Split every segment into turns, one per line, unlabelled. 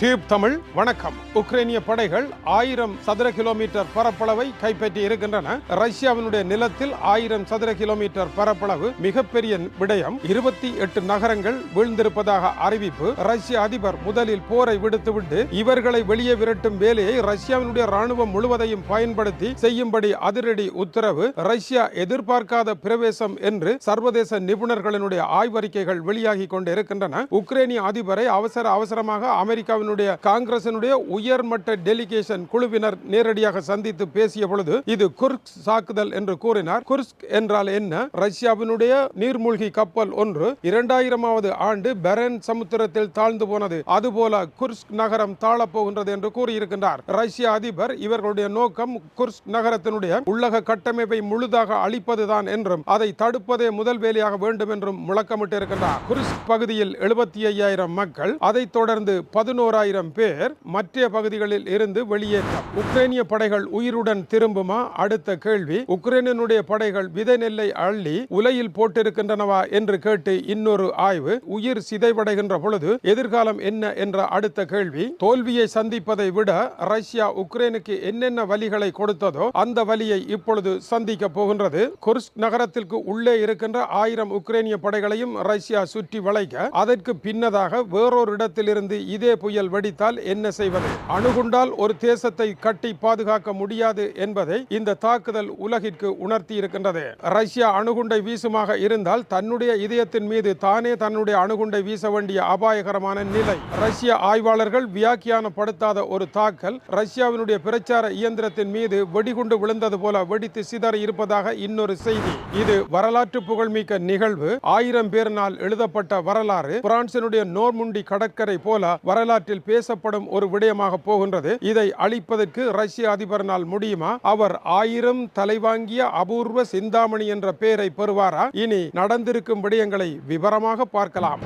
Tube Tamil வணக்கம். உக்ரைனிய படைகள் ஆயிரம் சதுர கிலோமீட்டர் பரப்பளவை கைப்பற்றி இருக்கின்றன. ரஷ்யாவினுடைய நிலத்தில் ஆயிரம் சதுர கிலோமீட்டர் பரப்பளவு மிகப்பெரிய விடயம். இருபத்தி எட்டு நகரங்கள் வீழ்ந்திருப்பதாக அறிவிப்பு. ரஷ்ய அதிபர் முதலில் போரை விடுத்துவிட்டு இவர்களை வெளியே விரட்டும் வேலையை ரஷ்யாவினுடைய ராணுவம் முழுவதையும் பயன்படுத்தி செய்யும்படி அதிரடி உத்தரவு. ரஷ்யா எதிர்பார்க்காத பிரவேசம் என்று சர்வதேச நிபுணர்களினுடைய ஆய்வறிக்கைகள் வெளியாகி கொண்டிருக்கின்றன. உக்ரைனிய அதிபரை அவசர அவசரமாக அமெரிக்காவின் காங்கிரசினுடைய உயர்மட்ட டெலிகேஷன் குழுவினர் நேரடியாக சந்தித்து பேசிய பொழுது இது குர்க் தாக்குதல் என்று கூறினார். குர்ஸ்க் என்றால் என்ன? ரஷ்யாவினுடைய நீர்மூழ்கி கப்பல் ஒன்று இரண்டாயிரமாவது ஆண்டு பெரன் சமுத்திரத்தில் தாழ்ந்து போனது. அதுபோல குர்ஸ்க் நகரம் தாழப்போகின்றது என்று கூறியிருக்கின்றார். ரஷ்ய அதிபர் இவர்களுடைய நோக்கம் குர்ஸ்க் நகரத்தினுடைய உள்ளக கட்டமைப்பை முழுதாக அழிப்பதுதான் என்றும் அதை தடுப்பதே முதல் வேலையாக வேண்டும் என்றும் முழக்கமிட்டிருக்கின்றார். குர்ஸ்க் பகுதியில் எழுபத்தி ஐயாயிரம் மக்கள் அதைத் தொடர்ந்து பதினோராயிரம் பேர் மற்ற பகுதிகளில் இருந்து வெளியேற்றம். உக்ரைனிய படைகள் உயிருடன் திரும்புமா? அடுத்த கேள்வி. உக்ரைனுடைய படைகள் விதை நெல்லை அள்ளி உலையில் போட்டிருக்கின்றனவா என்று கேட்டு இன்னொரு ஆய்வு. உயிர் சிதைவடைகின்ற பொழுது எதிர்காலம் என்ன என்ற அடுத்த கேள்வி. தோல்வியை சந்திப்பதை விட ரஷ்யா உக்ரைனுக்கு என்னென்ன வழிகளை கொடுத்ததோ அந்த வழியை இப்பொழுது சந்திக்க போகின்றது. குர்ஸ்க் நகரத்திற்கு உள்ளே இருக்கின்ற ஆயிரம் உக்ரைனிய படைகளையும் ரஷ்யா சுற்றி வளைக்க அதற்கு பின்னதாக வேறொரு இடத்திலிருந்து இதே புயல் வெடித்தால் என்ன செய்வது? அணுகுண்டால் ஒரு தேசத்தை கட்டி பாதுகாக்க முடியாது என்பதை இந்த தாக்குதல் உலகிற்கு உணர்த்தி இருக்கின்றது ரஷ்யா அணுகுண்டை வீசுமாக இருந்தால் தன்னுடைய இதயத்தின் மீது தானே தன்னுடைய அணுகுண்டை வீச வேண்டிய அபாயகரமான நிலை. ரஷ்ய ஆய்வாளர்கள் வியாக்கியானப்படுத்தாத ஒரு தாக்கல் ரஷ்யாவினுடைய பிரச்சார இயந்திரத்தின் மீது வெடிகுண்டு விழுந்தது போல வெடித்து சிதறி இருப்பதாக இன்னொரு செய்தி. இது வரலாற்று புகழ்மிக்க நிகழ்வு. ஆயிரம் பேரினால் எழுதப்பட்ட வரலாறு. பிரான்சினுடைய நோர்முண்டி கடற்கரை போல வரலாற்றில் பேசப்படும் ஒரு விடயமாக போகின்றது. இதை அழிப்பதற்கு ரஷ்ய அதிபரினால் முடியுமா? அவர் ஆயிரம் தலைவாங்கிய அபூர்வ சிந்தாமணி என்ற பெயரை பெறுவாரா? இனி நடந்திருக்கும் விடயங்களை விவரமாக பார்க்கலாம்.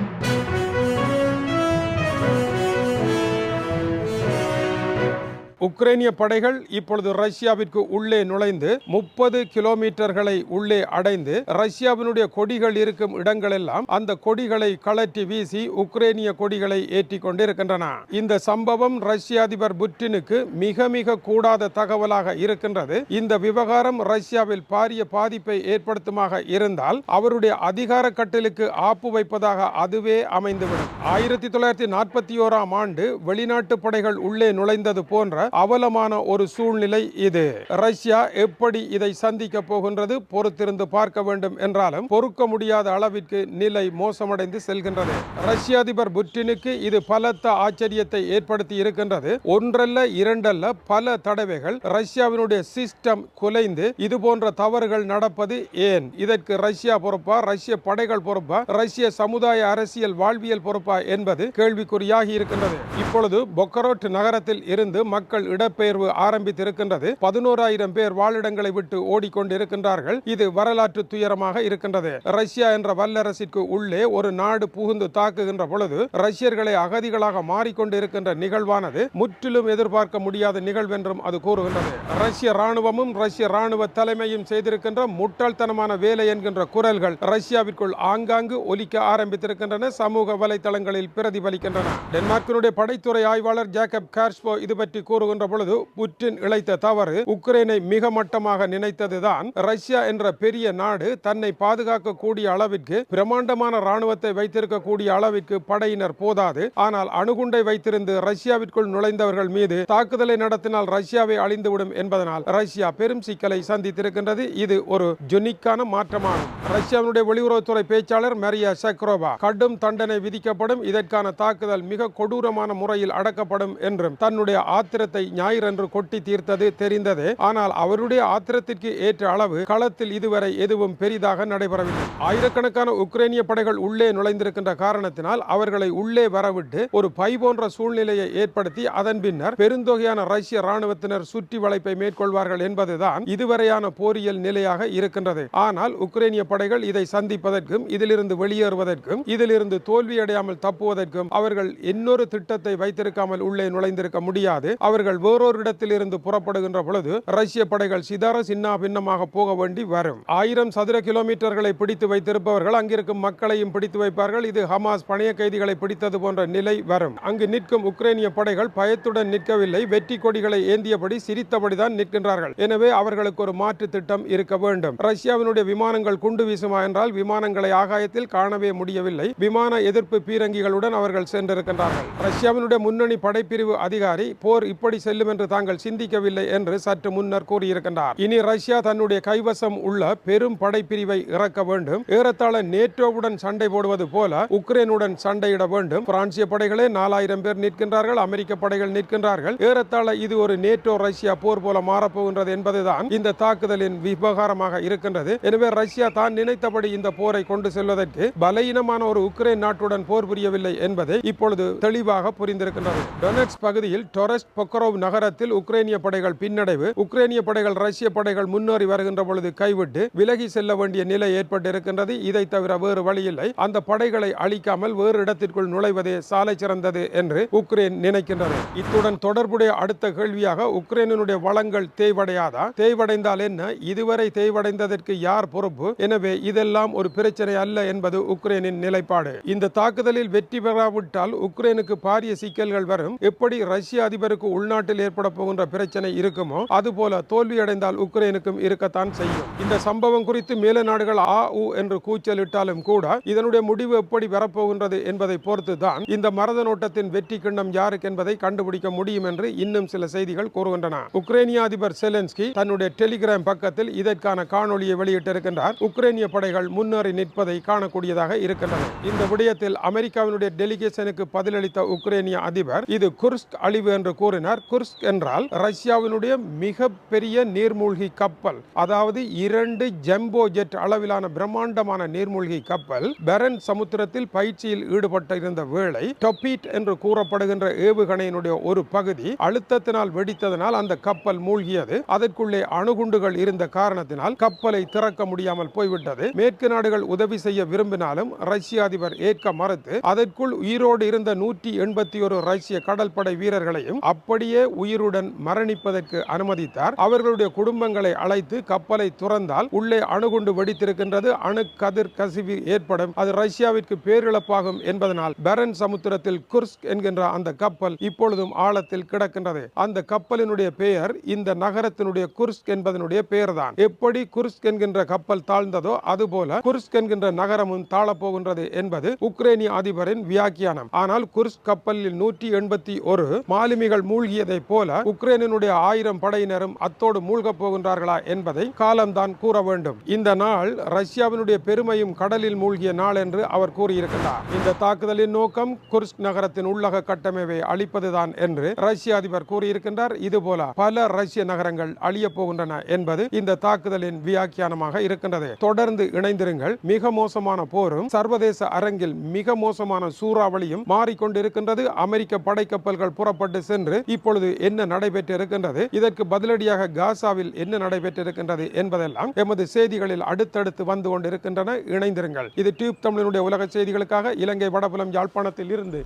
உக்ரைனிய படைகள் இப்பொழுது ரஷ்யாவிற்கு உள்ளே நுழைந்து முப்பது கிலோமீட்டர்களை உள்ளே அடைந்து ரஷ்யாவினுடைய கொடிகள் இருக்கும் இடங்களெல்லாம் அந்த கொடிகளை கழற்றி வீசி உக்ரைனிய கொடிகளை ஏற்றி கொண்டிருக்கின்றன இந்த சம்பவம் ரஷ்ய அதிபர் புட்டினுக்கு மிக மிக கூடாத தகவலாக இருக்கின்றது. இந்த விவகாரம் ரஷ்யாவில் பாரிய பாதிப்பை ஏற்படுத்துமாக இருந்தால் அவருடைய அதிகார கட்டலுக்கு ஆப்பு வைப்பதாக அதுவே அமைந்துவிடும். ஆயிரத்தி தொள்ளாயிரத்தி நாற்பத்தி ஓராம் ஆண்டு வெளிநாட்டு படைகள் உள்ளே நுழைந்தது போன்ற அவலமான ஒரு சூழ்நிலை இது. ரஷ்யா எப்படி இதை சந்திக்க போகின்றது பொறுத்திருந்து பார்க்க வேண்டும் என்றாலும் பொறுக்க முடியாத அளவிற்கு நிலை மோசமடைந்து செல்கின்றது. ரஷ்ய அதிபர் புட்டினுக்கு இது பலத்த ஆச்சரியத்தை ஏற்படுத்தி இருக்கின்றது. ஒன்றல்ல இரண்டல்ல பல தடவைகள் ரஷ்யாவினுடைய சிஸ்டம் குலைந்து இது போன்ற தவறுகள் நடப்பது ஏன்? இதற்கு ரஷ்யா பொறுப்பா? ரஷ்ய படைகள் பொறுப்பா? ரஷ்ய சமுதாய அரசியல் வாழ்வியல் பொறுப்பா என்பது கேள்விக்குறியாகி இருக்கின்றது. இப்பொழுது பொக்கரோட் நகரத்தில் இருந்து மக்கள் இடப்பெயர்வு ஆரம்பித்திருக்கின்றது. பதினோராயிரம் பேர் வாழிடங்களை விட்டு ஓடிக்கொண்டிருக்கின்றார்கள். இது வரலாற்று துயரமாக இருக்கின்றது. ரஷ்யா என்ற வல்லரசிற்கு உள்ளே ஒரு நாடு புகுந்து தாக்குகின்ற பொழுது ரஷ்யர்களை அகதிகளாக மாறிக்கொண்டிருக்கின்ற நிகழ்வானது முற்றிலும் எதிர்பார்க்க முடியாத நிகழ்வென்றும் அது கூறுகின்றது. ரஷ்ய ராணுவமும் ரஷ்ய ராணுவ தலைமையும் செய்திருக்கின்ற முட்டாள்தனமான வேலை என்கின்ற குரல்கள் ரஷ்யாவிற்குள் ஆங்காங்கு ஒலிக்க ஆரம்பித்திருக்கின்றன. சமூக வலைதளங்களில் பிரதிபலிக்கின்றன. டென்மார்க்கினுடைய படைத்துறை ஆய்வாளர் ஜேக்கப் கார்ஸ்போ இது பற்றி கூறுகின்ற பொழுது புட்டின் இழைத்த தவறு உக்ரைனை மிக மட்டமாக நினைத்ததுதான். ரஷ்யா என்ற பெரிய நாடு தன்னை பாதுகாக்கக்கூடிய அளவிற்கு பிரம்மாண்டமான ராணுவத்தை வைத்திருக்கக்கூடிய அளவிற்கு படையினர் போதாது. ஆனால் அணுகுண்டை வைத்திருந்து ரஷ்யாவிற்குள் நுழைந்தவர்கள் மீது தாக்குதலை நடத்தினால் ரஷ்யாவை அழிந்துவிடும் என்பதனால் ரஷ்யா பெரும் சிக்கலை சந்தித்திருக்கின்றது. இது ஒரு ஜொனிக்கான மாற்றமாகும். ரஷ்யாவினுடைய வெளியுறவுத்துறை பேச்சாளர் மரியா சக்ரோவா கடும் தண்டனை விதிக்கப்படும். இதற்கான தாக்குதல் மிக கொடூரமான முறையில் அடக்கப்படும் என்றும் தன்னுடைய ஆத்திரத்தை ஆத்திரத்தை ஞாயிறன்று கொட்டி தீர்த்தது தெரிந்தது. ஆனால் அவருடைய ஆத்திரத்திற்கு ஏற்ற அளவு களத்தில் இதுவரை எதுவும் பெரிதாக நடைபெறவில்லை. ஆயிரக்கணக்கான உக்ரைனிய படைகள் உள்ளே நுழைந்திருக்கின்ற காரணத்தினால் அவர்களை உள்ளே வரவிட்டு ஒரு பை போன்ற சூழ்நிலையை ஏற்படுத்தி அதன் பின்னர் பெருந்தொகையான ரஷ்ய ராணுவத்தினர் சுற்றி வளைப்பை மேற்கொள்வார்கள் என்பதுதான் இதுவரையான போரியல் நிலையாக இருக்கின்றது. ஆனால் உக்ரைனிய படைகள் இதை சந்திப்பதற்கும் இதிலிருந்து வெளியேறுவதற்கும் இதிலிருந்து தோல்வியடையாமல் தப்புவதற்கும் அவர்கள் இன்னொரு திட்டத்தை வைத்திருக்காமல் உள்ளே நுழைந்திருக்க முடியாது. அவர்கள் படைகள் வேறொரு இடத்தில் இருந்து புறப்படுகின்ற பொழுது ரஷ்ய படைகள் சிதற சின்ன பின்னமாக போக வேண்டி வரும். ஆயிரம் சதுர கிலோமீட்டர்களை பிடித்து வைத்திருப்பவர்கள் அங்கிருக்கும் மக்களையும் பிடித்து வைப்பார்கள். இது ஹமாஸ் பணைய கைதிகளை பிடித்தது போன்ற நிலை வரும். அங்கு நிற்கும் உக்ரைனிய படைகள் பயத்துடன் நிற்கவில்லை. வெற்றி கொடிகளை ஏந்தியபடி சிரித்தபடிதான் நிற்கின்றார்கள். எனவே அவர்களுக்கு ஒரு மாற்று திட்டம் இருக்க வேண்டும். ரஷ்யாவினுடைய விமானங்கள் குண்டு வீசுமா என்றால் விமானங்களை ஆகாயத்தில் காணவே முடியவில்லை. விமான எதிர்ப்பு பீரங்கிகளுடன் அவர்கள் சென்றிருக்கின்றார்கள். ரஷ்யாவினுடைய முன்னணி படைப்பிரிவு அதிகாரி போர் இப்படி செல்லும் என்று தாங்கள் சிந்திக்கவில்லை என்று சற்று முன்னர் கூறியிருக்கின்றார். இனி ரஷ்யா தன்னுடைய கைவசம் உள்ள பெரும் படைப்பிரிவை இறக்க வேண்டும். ஏறத்தாழ நேட்டோவுடன் சண்டை போடுவது போல உக்ரைனுடன் சண்டையிட வேண்டும். பிரான்சிய படைகளே நாலாயிரம் பேர் நிற்கின்றார்கள் அமெரிக்க படைகள் நிற்கின்றார்கள். ஏறத்தாழ இது ஒரு நேட்டோ ரஷ்யா போர் போல மாறப்போகின்றது என்பதுதான் இந்த தாக்குதலின் விவகாரமாக இருக்கின்றது. எனவே ரஷ்யா தான் நினைத்தபடி இந்த போரை கொண்டு செல்வதற்கு பலவீனமான ஒரு உக்ரைன் நாட்டுடன் போர் புரியவில்லை என்பதை இப்பொழுது தெளிவாக புரிந்திருக்கின்றது. டொனட்ஸ் பகுதியில் டொரஸ்ட் பொக்கரோவ் நகரத்தில் உக்ரைனிய படைகள் பின்னடைவு உக்ரைனிய படைகள் ரஷ்ய படைகள் முன்னேறி வருகின்ற பொழுது கைவிட்டு விலகி செல்ல வேண்டிய நிலை ஏற்பட்டிருக்கின்றது. இதை தவிர வேறு வழியில்லை. அந்த படைகளை அழிக்காமல் வேறு இடத்திற்குள் நுழைவதே சாலை சிறந்தது என்று உக்ரைன் நினைக்கின்றது. இத்துடன் தொடர்புடைய அடுத்த கேள்வியாக உக்ரைனுடைய வளங்கள் தேய்வடையாதா? தேய்வடைந்தால் என்ன? இதுவரை தேய்வடைந்ததற்கு யார் பொறுப்பு? எனவே இதெல்லாம் ஒரு பிரச்சனை அல்ல என்பது உக்ரைனின் நிலைப்பாடு. இந்த தாக்குதலில் வெற்றி பெறாவிட்டால் உக்ரைனுக்கு பாரிய சிக்கல்கள் வரும். எப்படி ரஷ்ய அதிபருக்கு உள்நாட்டில் ஏற்பட போகின்ற பிரச்சனை இருக்குமோ அதுபோல தோல்வியடைந்தால் உக்ரைனுக்கும் இருக்கத்தான் செய்யும். இந்த சம்பவம் குறித்து மேல நாடுகள் ஆ உ என்று கூச்சலிட்டாலும் கூட இதனுடைய முடிவு எப்படி வரப்போகின்றது என்பதை பொறுத்து தான் இந்த மரத நோட்டத்தின் வெற்றி கிண்ணம் யாருக்கு என்பதை கண்டுபிடிக்க முடியும் என்று இன்னும் சில செய்திகள் கூறுகின்றன. உக்ரைனிய அதிபர் செலன்ஸ்கி தன்னுடைய டெலிகிராம் பக்கத்தில் இதற்கான காணொளியை வெளியிட்டிருக்கின்றார். உக்ரைனிய படைகள் முன்னேறி நிற்பதை காணக்கூடியதாக இருக்கின்றன. இந்த விடயத்தில் அமெரிக்காவினுடைய டெலிகேஷனுக்கு பதிலளித்த உக்ரைனிய அதிபர் இது குர்ஸ்க் அழிவு என்று கூறினார். குர்ஸ்க் என்றால் ரஷ்யாவினுடைய மிக பெரிய நீர்மூழ்கி கப்பல். அதாவது இரண்டு ஜெம்போ ஜெட் அளவிலான பிரம்மாண்டமான நீர்மூழ்கி கப்பல் பெரன் சமுத்திரத்தில் பயிற்சியில் ஈடுபட்டிருந்த வேளை டொபீட் என்று கூறப்படுகின்ற ஏவுகணையினுடைய ஒரு பகுதி அழுத்தத்தினால் வெடித்ததனால் அந்த கப்பல் மூழ்கியது. அதற்குள்ளே அணுகுண்டுகள் இருந்த காரணத்தினால் கப்பலை திறக்க முடியாமல் போய்விட்டது. மேற்கு நாடுகள் உதவி செய்ய விரும்பினாலும் ரஷ்ய அதிபர் ஏற்க மறுத்து அதற்குள் உயிரோடு இருந்த நூற்றி எண்பத்தி ஒரு ரஷ்ய கடற்படை வீரர்களையும் அப்படியே அப்படியே உயிருடன் மரணிப்பதற்கு அனுமதித்தார். அவர்களுடைய குடும்பங்களை அழைத்து கப்பலை துறந்தால் உள்ளே அணுகுண்டு வெடித்திருக்கின்றது. அணு கதிர் கசிவு ஏற்படும். அது ரஷ்யாவிற்கு பேரிழப்பாகும் என்பதனால் பெரன் சமுத்திரத்தில் குர்ஸ்க் என்கின்ற அந்த கப்பல் இப்பொழுதும் ஆழத்தில் கிடக்கின்றது. அந்த கப்பலினுடைய பெயர் இந்த நகரத்தினுடைய குர்ஸ்க் என்பதனுடைய பெயர்தான். எப்படி குர்ஸ்க் என்கின்ற கப்பல் தாழ்ந்ததோ அதுபோல குர்ஸ்க் என்கின்ற நகரமும் தாழப்போகின்றது என்பது உக்ரைனிய அதிபரின் வியாக்கியானம். ஆனால் குர்ஸ்க் கப்பலில் நூற்றி எண்பத்தி ஒரு மாலுமிகள் மூழ்கிய மூழ்கியதை போல உக்ரைனினுடைய ஆயிரம் படையினரும் அத்தோடு மூழ்கப் போகின்றார்களா என்பதை காலம்தான் கூற வேண்டும். இந்த நாள் ரஷ்யாவினுடைய பெருமையும் கடலில் மூழ்கிய நாள் என்று அவர் கூறியிருக்கிறார் இந்த தாக்குதலின் நோக்கம் குர்ஸ்க் நகரத்தின் உள்ளக கட்டமைப்பை அழிப்பதுதான் என்று ரஷ்ய அதிபர் கூறியிருக்கின்றார். இதுபோல பல ரஷ்ய நகரங்கள் அழியப் போகின்றன என்பது இந்த தாக்குதலின் வியாக்கியானமாக இருக்கின்றது. தொடர்ந்து இணைந்திருங்கள். மிக மோசமான போரும் சர்வதேச அரங்கில் மிக மோசமான சூறாவளியும் மாறிக்கொண்டிருக்கின்றது. அமெரிக்க படைக்கப்பல்கள் புறப்பட்டு சென்று இப்பொழுது என்ன நடைபெற்று இருக்கின்றது இதற்கு பதிலடியாக காசாவில் என்ன நடைபெற்றிருக்கின்றது என்பதெல்லாம் எமது செய்திகளில் அடுத்தடுத்து வந்து கொண்டிருக்கின்றன. இணைந்திருங்கள். இது டியூப் தமிழனுடைய உலக செய்திகளுக்காக இலங்கை வடபுலம் யாழ்ப்பாணத்தில் இருந்து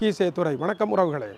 கீசே துறை வணக்கம் உறவுகளே.